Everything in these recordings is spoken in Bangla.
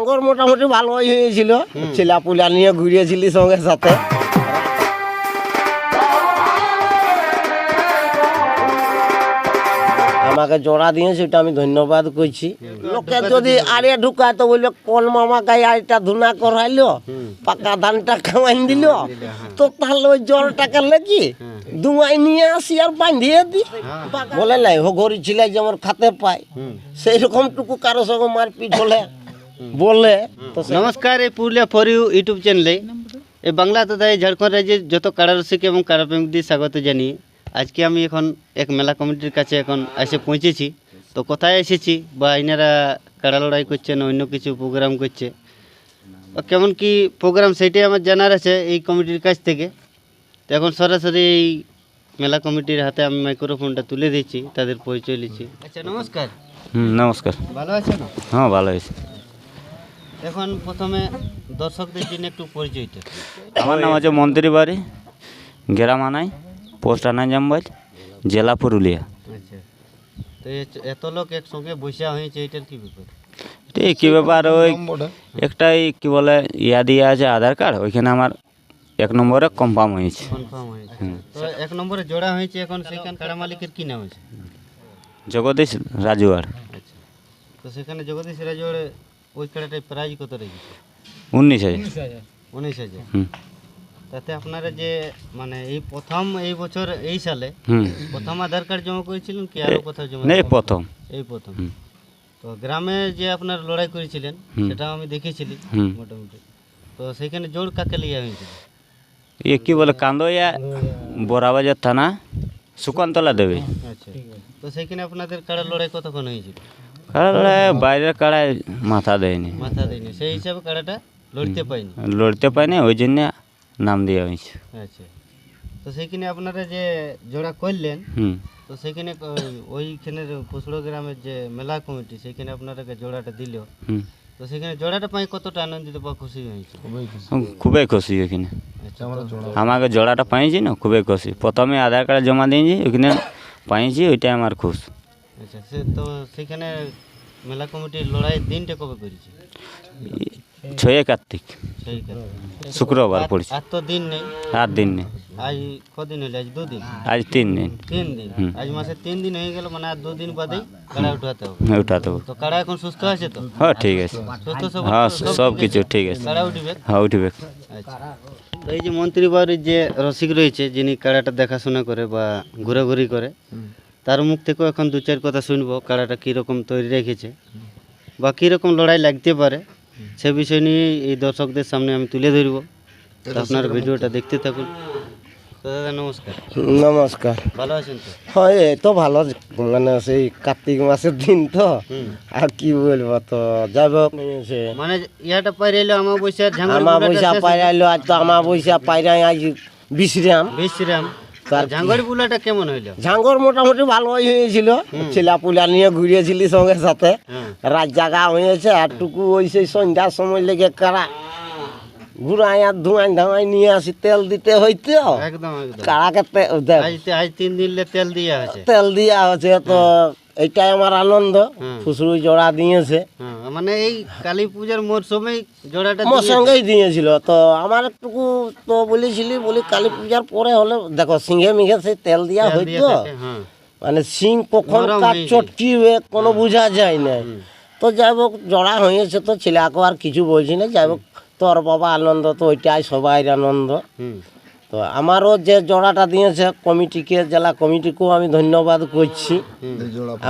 ঝাঙ্গর মোটামুটি ভালোই হয়েছিল। ছেলা পুলা নিয়ে ঘুরিয়েছিলি সঙ্গে সাথে। আমাকে জোড়া দিয়ে সেটা আমি ধন্যবাদ করছি। লোকে যদি আরে ঢুকায় তো বলল কল মামা গায়ে আরেকটা ধুনা করাইলো? পাকা ধানটা খাওয়াই দিল? তো তাহলে ওই জলটাকে লেগে দুয়াই নিয়ে আসি আর বাঁধিয়ে দি। বলে নাই হো গরি ছিলাই যেমন খাতে পায়। সেই রকম টুকু কারও সঙ্গে মারপিট হলে বলে তো সে- নমস্কার এই পুরুলিয়া ফর ইউ ইউটিউব চ্যানেলে এই বাংলা তথা এই ঝাড়খণ্ড রাজ্যের যত কারারসিক এবং কারাপ্রেমিকদের স্বাগত জানিয়ে আজকে আমি এখন এক মেলা কমিটির কাছে এখন এসে পৌঁছেছি। তো কোথায় এসেছি বা এনারা কাড়া লড়াই করছে না অন্য কিছু প্রোগ্রাম করছে? বা কেমন কি প্রোগ্রাম সেটাই আমার জানার আছে এই কমিটির কাছ থেকে। তো এখন সরাসরি এই মেলা কমিটির হাতে আমি মাইক্রোফোনটা তুলে দিচ্ছি তাদের পরিচয় নিচ্ছি আচ্ছা নমস্কার। হুম নমস্কার। ভালো আছেন? হ্যাঁ ভালো হয়েছে এখন প্রথমে দর্শকদের জন্য একটু পরিচয় আমার নাম আছে মন্ত্রী বাড়ি গেরামানাই পোস্ট আনাজামবাজ জেলা পুরুলিয়া। আচ্ছা। তো এত লোক একসঙ্গে বসে হয়েছে এটার কি ব্যাপার? ঠিক কী ব্যাপার ওই একটাই কি বলে ইয়া দিয়ে আছে আধার কার্ড ওইখানে আমার এক নম্বরে কনফার্ম হয়েছে। কনফার্ম হয়েছে। তো এক নম্বরে জোড়া হয়েছে এখন সেখানে কাড়া মালিকের কি নাম আছে? জগদীশ রাজুয়ার। আচ্ছা। তো সেখানে জগদীশ রাজওয়াড়ে ওই কাড়াটায় প্রাইজ কত রেখেছে? উনিশ হাজার। উনিশ হাজার। তাতে আপনারা যে মানে এই প্রথম এই বছর এই সালে প্রথম আধার কার্ড জমা করেছিলেন কি আরও কোথাও জমা নেই প্রথম। এই প্রথম। তো গ্রামে যে আপনার লড়াই করেছিলেন। সেটাও আমি দেখেছিলি মোটামুটি। তো সেখানে জোর কাকে লিয়া হয়েছিল ইয়ে কি বলে কান্দইয়া বড়াবাজার থানা সুকান্তলা দেবে। আচ্ছা। তো সেইখানে আপনাদের কাড়া লড়াই কতক্ষণ হয়েছিল? কারণ বাইরের কাড়ায় মাথা দেয়নি। মাথা দেয়নি। সেই হিসাবে কাড়াটা লড়তে পাইনি লড়তে পারিনি ওই জন্য নাম দেওয়া হয়েছে। আচ্ছা। তো সেইখানে আপনারা যে জোড়া করলেন হুম। তো সেখানে ওইখানের ফুসড়ো গ্রামের যে মেলা কমিটি সেখানে আপনারা জোড়াটা দিল। তো সেখানে জোড়াটা পাই কতটা আনন্দিত বা খুশি হয়েছে? খুবই খুশি। ওখানে আচ্ছা আমাকে জোড়াটা পাইছি না খুবই খুশি। প্রথমে আধার কার্ড জমা দিয়েছি ওখানে পাইছি ওইটাই আমার খুশ। আচ্ছা সে তো সেখানে মেলা কমিটির লড়াইয়ের দিনটা কবে করেছে? ছয় কার্তিক শুক্রবার পড়ছে। আর তো দিন নেই। আর দিন নেই। আজ কদিন হইলে আজ দুদিন। আজ তিন দিন। তিন দিন। আজ মাসে তিন দিন হয়ে গেল মানে আর দুদিন বাদেই কাড়া উঠাতে হবে। উঠা দেবো তো কাড়া এখন সুস্থ আছে তো? হ্যাঁ ঠিক আছে। সুস্থ সব হ্যাঁ সব কিছু ঠিক আছে। কাড়া উঠবে? হ্যাঁ উঠবে। আচ্ছা। তো এই যে মন্ত্রী বাড়ির যে রসিক রয়েছে যিনি কাড়াটা দেখাশোনা করে বা ঘোরাঘুরি করে তার মুখ থেকেও এখন দু চার কথা শুনব কাড়াটা কীরকম তৈরি রেখেছে বা কীরকম লড়াই লাগতে পারে সে বিষয় নিয়ে এই দর্শকদের সামনে আমি তুলে ধরব। আপনার ভিডিওটা দেখতে থাকুন। দাদা নমস্কার। নমস্কার। ভালো আছেন তো? হয় এই তো ভালো মানে সেই কার্তিক মাসের দিন তো। আর কি বলব তো যাব মানে ইয়াটা পাইরে এলো আমার বসে ঝাঙ্গা আমা পয়সা পাইরাইলো আজ তো আমা পয়সা পাইরাই আজ বিশ্রাম বিশ্রাম তার ঝাঙ্গর বুলাটা কেমন হইল? ঝাঙ্গর মোটামুটি ভালোই হয়েছিল। ছেলা পুলা নিয়ে ঘুরিয়েছিলি সঙ্গে সাথে। হ্যাঁ। রাত জাগা হয়েছে আর টুকু ওই সেই সন্ধ্যার সময় লেগে কারা ঘুরাই আর ধুয়াই নিয়ে আসি তেল দিতে হইতো। একদম কারাকে তেল দিয়া আছে তেল দিয়া হচ্ছে তো এইটাই আমার আনন্দ। হুম। ফুসরুই জোড়া দিয়েছে। মানে এই কালী পূজার মরশুমে জোড়াটা আমার সঙ্গেই দিয়েছিল। তো আমার একটুকু তো বলেছিলি বলি কালী পূজার পরে হলে দেখো সিংহে মিঘে সেই তেল দিয়া হইতো। মানে সিং কখন নরম কার হয়ে চটকিবে কোনো বোঝা যায় না। তো যাই হোক জড়া হয়েছে তো ছেলেকে আর কিছু বলছি না। যাই হোক তোর বাবা আনন্দ তো ওইটাই সবাই আনন্দ। তো আমারও যে জোড়াটা দিয়েছে কমিটিকে, জেলা কমিটিকেও আমি ধন্যবাদ করছি।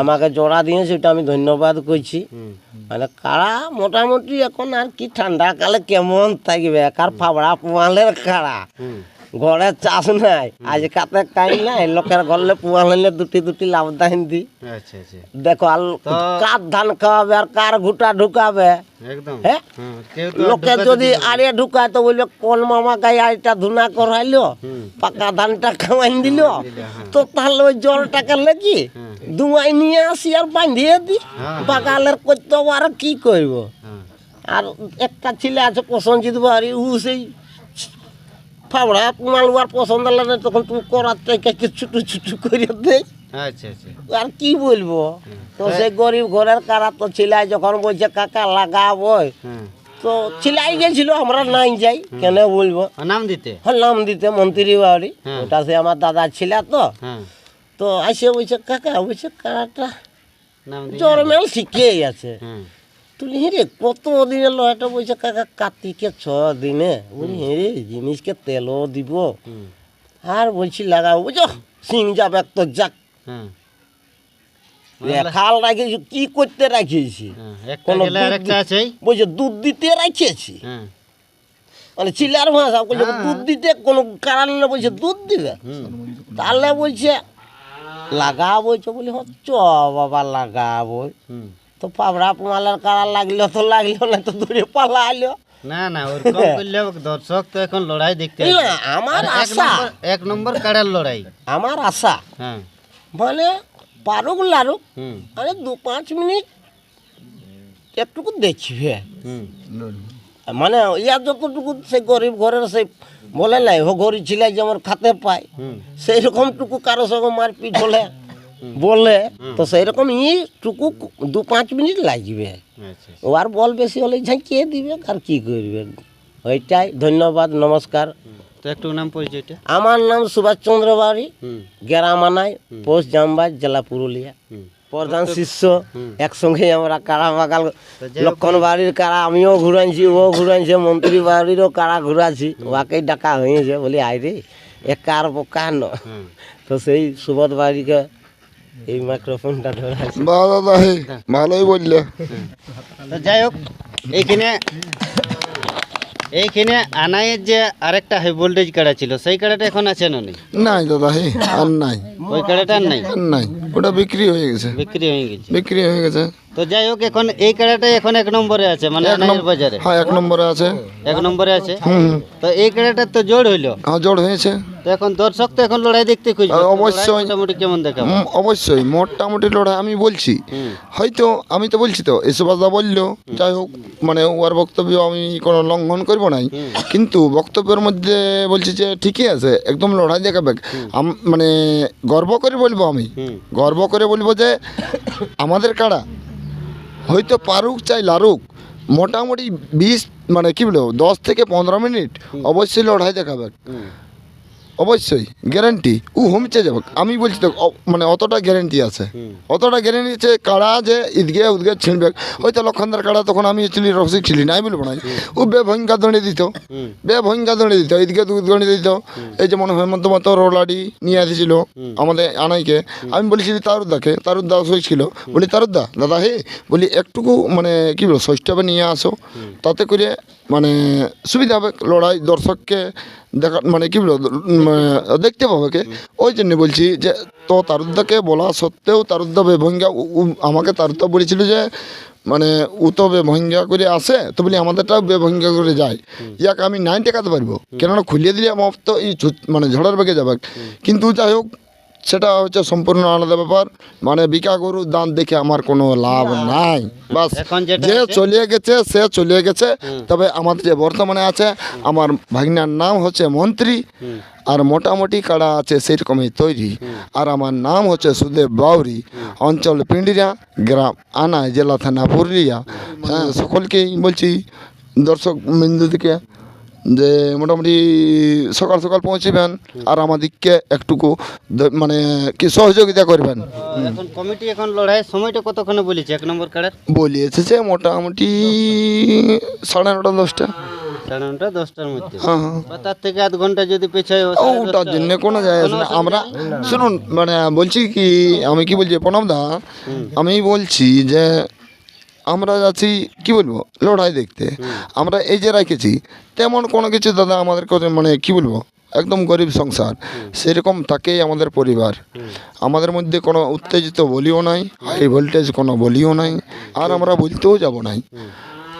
আমাকে জোড়া দিয়েছে, ওটা আমি ধন্যবাদ করছি। মানে কারা মোটামুটি এখন আর কি ঠান্ডা কালে কেমন থাকবে? কার ফাবড়া পোয়ালের হুম ঘরে চাষ নাই। আজ কাতে কাই নাই লোকের ঘরলে পোয়াল হইলে দুটি দুটি লাভ দাহিন দি। আচ্ছা আচ্ছা। দেখো আর কার ধান খাওয়াবে আর কার ঘুটা ঢুকাবে? হ্যাঁ? লোকে যদি আরে ঢুকায় তো বলল কোন মামা গায়ে আরেকটা ধুনা করাইলো? পাকা ধানটা খাওয়াই দিল? হ্যাঁ। তো তাহলে ওই জলটাকে লেগে। দুয়াই নিয়ে আসি আর বাঁধিয়ে দি। হ্যাঁ। বাগালের করতে আর কি করব হ্যাঁ। আর একটা ছেলে আছে প্রসঞ্জিৎ বাড়ি ও সেই ফাবড়া পুমাল আর পছন্দ লাগে তখন তুমি করার থেকে ছুটু ছুটু করে দেয় আচ্ছা আচ্ছা। আর কি বলব? তো সেই গরিব ঘরের কারা তো ছিলাই যখন বলছে কাকা লাগাবো হ্যাঁ। তো ছিলাই গেছিল আমরা নাই যাই কেন বলব? নাম দিতে? হ্যাঁ নাম দিতে মন্ত্রী বাড়ি। হ্যাঁ। ওটা সে আমার দাদা ছিল তো। হ্যাঁ। তো আসে বলছে কাকা বলছে কারাটা জ্বর শিখেই আছে। হ্যাঁ তুই রে কত দিনে লয়টা বলছে কাকা কার্তিকে ছ দিনে। বলি রে জিনিসকে তেলও দিব। আর বলছি লাগাবো বুঝো সিং যাবে তো যাক। হ্যাঁ খাল রাখিয়েছি কি করতে রাখিয়েছি? হ্যাঁ বলছে দুধ দিতে রাখিয়েছি? হ্যাঁ মানে চিলার ভাষা বলছে দুধ দিতে কোনো কারণ নেই। বলছে দুধ দিবে? তাহলে বলছে লাগা বলছে বলি হ্যাঁ চ বাবা লাগাবো। হুম। তো পাবড়া মালের কারা লাগল তো লাগল না তো দূরে পালা আলো না না ওরকম করলে দর্শক তো এখন লড়াই দেখতে না, আমার আশা। এক নম্বর কাড়ার লড়াই। আমার আশা। হ্যাঁ। মানে পারুক লারুক হুম। আরে দু পাঁচ মিনিট একটুকু দেখবে। মানে ইয়া যতটুকু সে গরিব ঘরের সেই বলে নাই ও গরিব ছিল যেমন খাতে পায় সেই রকমটুকু কারও সঙ্গে মারপিট হলে বলে তো সেই রকম ই টুকু দু পাঁচ মিনিট লাগবে। আচ্ছা ও আর বল বেশি হলে ঝাঁকিয়ে দিবে আর কি করবে? ওইটাই ধন্যবাদ নমস্কার। তো একটু নাম পরিচয়টা? আমার নাম সুভাষচন্দ্র বাউরি গেরামানাই পোস্ট জামবাজ জেলা পুরুলিয়া। প্রধান শিষ্য একসঙ্গে আমরা কারা তো লক্ষণ বাড়ির কারা আমিও ঘুরাইছি ও ঘুরাইছে মন্ত্রী বাড়িরও কারা ঘুরাছি ওকেই ডাকা হয়েছে বলি আয় রে এ কার কার ন? তো সেই সুবোধ বাড়িকে এই মাইক্রোফোনটা দাদা ভালোই বললে। তো যাই হোক এইখানে এইখানে আনাইয়ের যে আরেকটা হাই ভোল্টেজ কাড়া ছিল সেই কাড়াটা এখন আছে না নেই? দাদা আর নাই। ওই কাড়াটা নাই? নাই। ওটা বিক্রি হয়ে গেছে। বিক্রি হয়ে গেছে। বিক্রি হয়ে গেছে। তো যাই হোক এখন এই কাড়াটাই এখন এক নম্বরে আছে মানে আনাইয়ের বাজারে। হ্যাঁ এক নম্বরে আছে। এক নম্বরে আছে। তো এই কাড়াটার তো জোর হইল। হ্যাঁ জোর হয়েছে। তো এখন দর্শক তো এখন লড়াই দেখতে খুঁজবে। অবশ্যই। মোটামুটি কেমন দেখাবো? অবশ্যই মোটামুটি লড়াই আমি বলছি। হয়তো আমি তো বলছি তো এসবাদা বলল যাই হোক মানে ওর বক্তব্য আমি কোনো লঙ্ঘন করব নাই। কিন্তু বক্তব্যের মধ্যে বলছি যে ঠিকই আছে একদম লড়াই দেখাবে। আম- মানে গর্ব করে বলব আমি। গর্ব করে বলব যে আমাদের কাড়া হয়তো পারুক চাই লারুক মোটামুটি বিশ মানে কি বলব দশ থেকে পনেরো মিনিট অবশ্যই লড়াই দেখাবে। অবশ্যই গ্যারান্টি ও হোমচে যাবে আমি বলছি তো মানে অতটা গ্যারান্টি আছে। অতটা গ্যারান্টি আছে কাড়া যে ঈদগে উদগে ছিঁড়বে হয়তো লক্ষণদার কাড়া তখন আমি ছিলি রসিক ছিলি নাই বলব নাই ও বেভঙ্গা দঁড়ে দিত। বে বেভঙ্গা দঁড়ে দিত ঈদগে দুধ দঁড়ে দিত। এই যেমন হেমন্ত মতো রোলাডি নিয়ে আসছিল আমাদের আনাইকে। আমি বলেছিলি তারুদ্দাকে তারুদ্দা ছিল। বলি তারুদ্দা দাদা হে বলি একটুকু মানে কি বলব ষষ্ঠভাবে নিয়ে আসো। তাতে করে মানে সুবিধা হবে লড়াই দর্শককে দেখা মানে কি বলব দেখতে পাবে কে ওই জন্য বলছি যে তো তারুদ্দাকে বলা সত্ত্বেও তারুদ্দা বেভঙ্গা আমাকে তারুদ্দা বলেছিল যে মানে ও তো বেভঙ্গা করে আসে তো বলি আমাদেরটাও বেভঙ্গা করে যায়। ইয়াকে আমি নাইন টেকাতে পারব। কেননা খুলিয়ে দিলে আমার তো এই মানে ঝড়ের বেগে যাবে। কিন্তু যাই হোক সেটা হচ্ছে সম্পূর্ণ আলাদা ব্যাপার। মানে বিকা গরুর দাম দেখে আমার কোনো লাভ নাই। বাস যে আছে- চলে গেছে সে চলে গেছে। তবে আমাদের যে বর্তমানে আছে আমার ভাগনার নাম হচ্ছে মন্ত্রী। আর মোটামুটি কাড়া আছে সেরকমই তৈরি। আর আমার নাম হচ্ছে সুদেব বাউরি। অঞ্চল পিন্ডিরা গ্রাম আনা জেলা থানা পুরুলিয়া। হ্যাঁ সকলকেই বলছি দর্শক বিন্দুদিকে যে মোটামুটি সকাল সকাল পৌঁছিবেন আর আমাদেরকে একটুকু মানে কি সহযোগিতা করবেন। এখন কমিটি এখন লড়াই সময়টা কতক্ষণে বলেছে? এক নম্বর কাড়ার বলি এসেছে মোটামুটি সাড়ে নটা দশটা। সাড়ে নটা দশটার মধ্যে। হ্যাঁ হ্যাঁ। তার থেকে আধ ঘণ্টা যদি পেছায় ওটার জন্য কোনো যায় আসে না। আমরা শুনুন মানে বলছি কি আমি কি বলছি প্রণবদা আমি বলছি যে আমরা যাচ্ছি কি বলব লড়াই দেখতে। আমরা এই যে রেখেছি তেমন কোনো কিছু দাদা আমাদের কাছে মানে কি বলব একদম গরিব সংসার। সেরকম তাকেই আমাদের পরিবার। আমাদের মধ্যে কোনো উত্তেজিত বলিও নাই হাই ভোল্টেজ কোনো বলিও নাই আর আমরা বলতেও যাব নাই।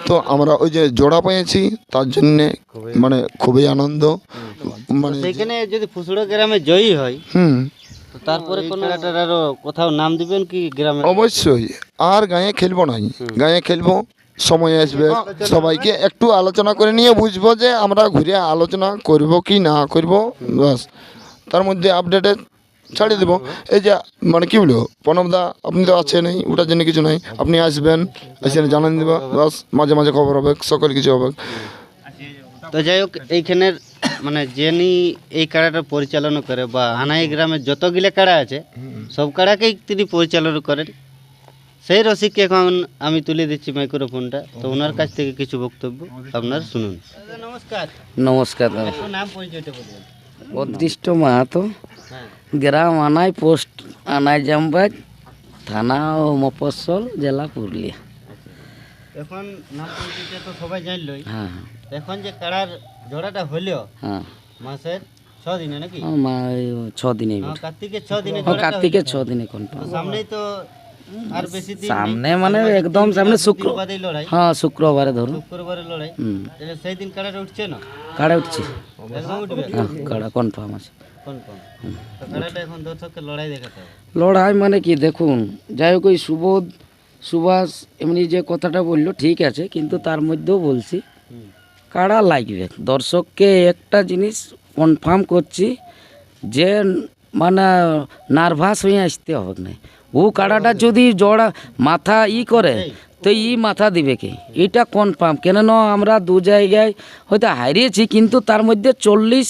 তো আমরা ওই যে জোড়া পেয়েছি তার জন্যে মানে খুবই আনন্দ। মানে যদি ফুসড়ো গ্রামে জয়ী হয় হুম। তো তারপরে কোনো আরও কোথাও নাম দিবেন কি গ্রামে? অবশ্যই। আর গায়ে খেলব নাই গায়ে খেলব সময় আসবে। সবাইকে একটু আলোচনা করে নিয়ে বুঝব যে আমরা ঘুরে আলোচনা করব কি না করব বাস তার মধ্যে আপডেটে ছাড়িয়ে দেবো। এই যে মানে কি বলব প্রণবদা আপনি তো আছেন ওটার জন্য কিছু নাই। আপনি আসবেন এসে জানান দেবা বাস মাঝে মাঝে খবর হবে সকল কিছু হবে। তো যাই হোক এইখানের মানে যিনি এই কাড়াটা পরিচালনা করে বা আনাই গ্রামের যতগুলো কাড়া আছে সব কাড়াকেই তিনি পরিচালনা করেন। সেই রসিককে এখন আমি তুলে দিচ্ছি মাইক্রোফোনটা। তো ওনার কাছ থেকে কিছু বক্তব্য আপনার শুনুন। নমস্কার। নমস্কার নাম পরিচয়টা মাহাতো হ্যাঁ গ্রাম আনাই পোস্ট আনাই জামবাজ থানা ও মফস্বল জেলা পুরুলিয়া। এখন নাম পরিচয়টা তো সবাই জানলই। হ্যাঁ। এখন যে কাড়ার জোড়াটা হলো হ্যাঁ। মাসের ছ দিনে নাকি? মা ছ দিনে হ্যাঁ, কার্তিকের ছ দিনে কার্তিকের ছ দিনে কনফার্ম তো সামনেই তো আর বেশি দিন সামনে মানে একদম সামনে শুক্র হ্যাঁ শুক্রবারে ধরুন। শুক্রবারে লড়াই। তাহলে সেই দিন কাড়াটা উঠছে না? কাড়া উঠছে। হ্যাঁ কাড়া কনফার্ম আছে। লড়াই মানে কি? দেখুন যাই হোক ওই সুবোধ সুভাষ এমনি যে কথাটা বলল ঠিক আছে কিন্তু তার মধ্যেও বলছি কাড়া লাগবে? দর্শককে একটা জিনিস কনফার্ম করছি, যে মানে নার্ভাস হয়ে আসতে হবে না। ও কাড়াটা যদি জড়া মাথা ই করে, তো ই মাথা দিবে কি? এটা কনফার্ম কেননা আমরা দু জায়গায় হয়তো হারিয়েছি, কিন্তু তার মধ্যে চল্লিশ,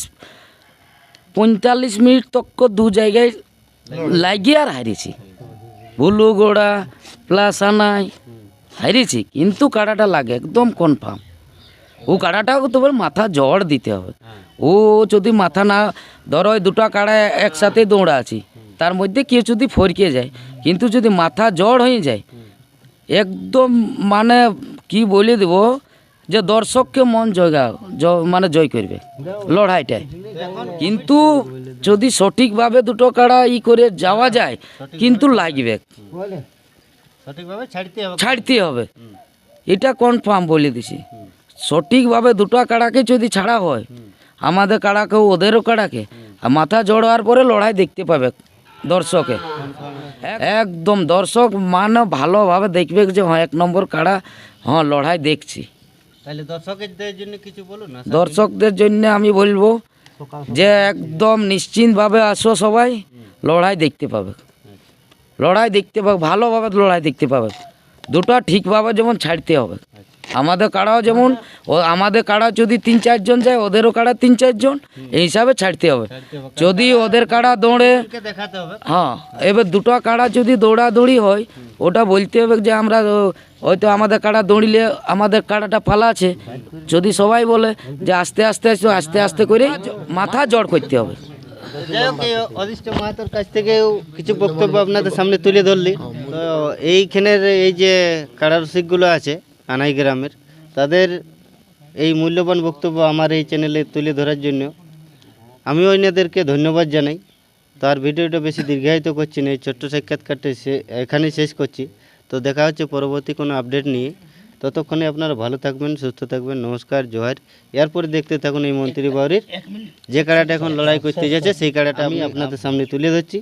পঁয়তাল্লিশ মিনিট তক দু জায়গায় লাগিয়ে আর হারিয়েছি। বুলুগোড়া প্লাস আনাই, হারিয়েছি, কিন্তু কাড়াটা লাগে, একদম কনফার্ম ও কাড়াটাও তোমার মাথা জড় দিতে হবে। ও যদি মাথা না ধরো ওই দুটো কাড়া একসাথে দৌড়া আছি তার মধ্যে কেউ যদি ফরকে যায় কিন্তু যদি মাথা জড় হয়ে যায় একদম মানে কি বলে দেব যে দর্শককে মন জয়গা মানে জয় করবে লড়াইটায়। কিন্তু যদি সঠিকভাবে দুটো কাড়া ই করে যাওয়া যায় কিন্তু লাগবে। ছাড়তে হবে। এটা কনফার্ম বলে দিছি। সঠিকভাবে দুটো কাড়াকে যদি ছাড়া হয় আমাদের কাড়াকে ওদেরও কাড়াকে আর মাথা জড় হওয়ার পরে লড়াই দেখতে পাবে দর্শকে। একদম দর্শক মানে ভালোভাবে দেখবে যে হ্যাঁ এক নম্বর কাড়া হ্যাঁ লড়াই দেখছি। তাহলে দর্শকদের জন্য কিছু বলুন না দর্শকদের জন্য আমি বলব যে একদম নিশ্চিন্তভাবে আসো সবাই লড়াই দেখতে পাবে। লড়াই দেখতে পাবে ভালোভাবে লড়াই দেখতে পাবে। দুটো ঠিকভাবে যেমন ছাড়তে হবে। আমাদের কাড়াও যেমন ও আমাদের কাড়া যদি তিন চারজন যায় ওদেরও কাড়া তিন চারজন এই হিসাবে ছাড়তে হবে। যদি ওদের কাড়া দৌড়ে কে হ্যাঁ এবার দুটো কাড়া যদি দৌড়াদৌড়ি হয় ওটা বলতে হবে যে আমরা হয়তো আমাদের কাড়া দৌড়িলে আমাদের কাড়াটা পালা আছে। যদি সবাই বলে যে আস্তে আস্তে আস্তে আস্তে আস্তে করে মাথা জড় করতে হবে। যাই হোক এই অদিষ্ট মাহাতোর কাছ থেকেও কিছু বক্তব্য আপনাদের সামনে তুলে ধরলি। তো এইখানের এই যে কারারসিকগুলো আছে আনাই গ্রামের। তাদের এই মূল্যবান বক্তব্য আমার এই চ্যানেলে তুলে ধরার জন্য আমি ওইনাদেরকে ধন্যবাদ জানাই। তো আর ভিডিওটা বেশি দীর্ঘায়িত করছি না, এই ছোট্ট সাক্ষাৎকারটা এখানেই শেষ করছি। তো দেখা হচ্ছে পরবর্তী কোনো আপডেট নিয়ে। ততক্ষণে আপনারা ভালো থাকবেন, সুস্থ থাকবেন, নমস্কার, জোহার। এরপরে দেখতে থাকুন এই মন্ত্রী বাউরির। যে কাড়াটা এখন লড়াই করতে যাচ্ছে, সেই কাড়াটা আমি আপনাদের সামনে তুলে ধরছি।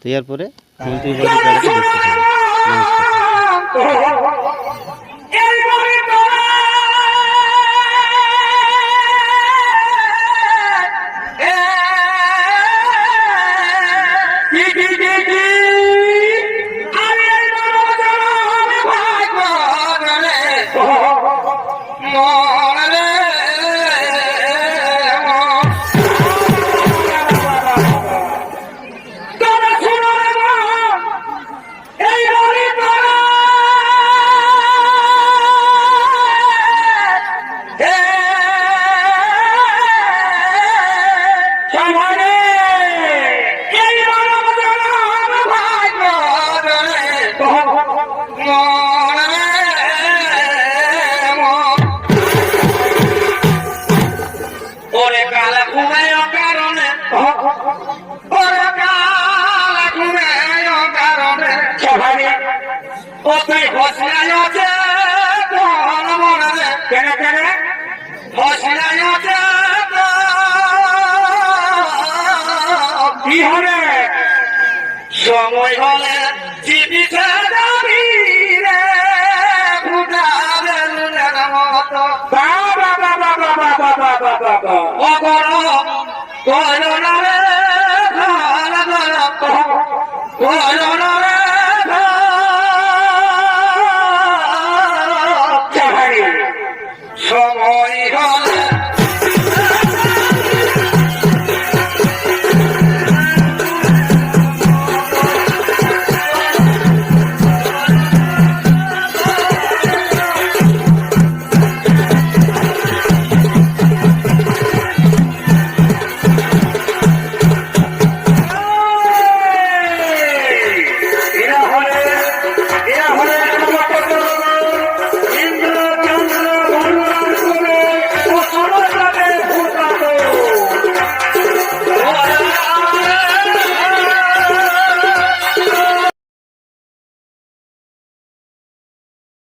তো এরপরে মন্ত্রী বাউরির কাড়াটা দেখতে থাকুন। নমস্কার। ওরে